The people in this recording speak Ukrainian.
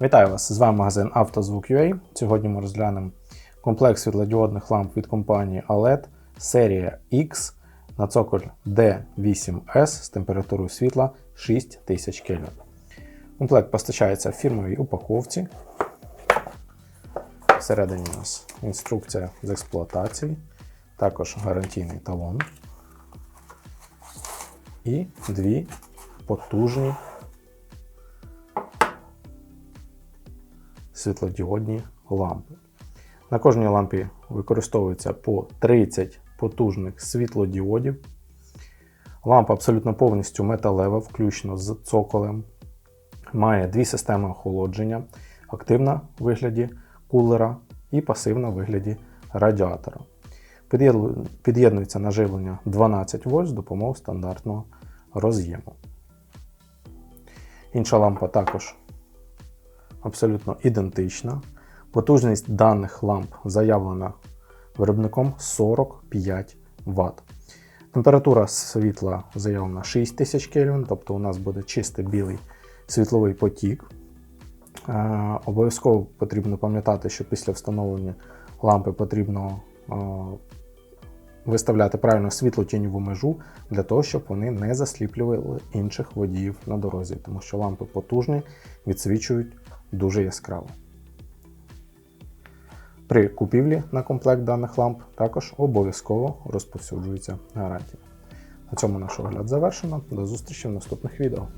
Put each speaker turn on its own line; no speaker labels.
Вітаю вас! З вами магазин «Автозвук.UA». Сьогодні ми розглянемо комплект світлодіодних ламп від компанії OLED серія X на цоколь D8S з температурою світла 6000 Кельвін. Комплект постачається в фірмовій упаковці. Всередині у нас інструкція з експлуатації, також гарантійний талон і дві потужні світлодіодні лампи. На кожній лампі використовується по 30 потужних світлодіодів. Лампа абсолютно повністю металева, включно з цоколем. Має дві системи охолодження: активна в вигляді кулера і пасивна в вигляді радіатора. Під'єднується на живлення 12 вольт з допомогою стандартного роз'єму. Інша лампа також абсолютно ідентична. Потужність даних ламп заявлена виробником 45 Вт. Температура світла заявлена 6000 Кельвін, тобто у нас буде чистий білий світловий потік. Е, Обов'язково потрібно пам'ятати, що після встановлення лампи потрібно е, виставляти правильно світло-тіньову межу для того, щоб вони не засліплювали інших водіїв на дорозі, тому що лампи потужні, відсвічують дуже яскраво. При купівлі на комплект даних ламп також обов'язково розповсюджується гарантія. На цьому наш огляд завершено. До зустрічі в наступних відео.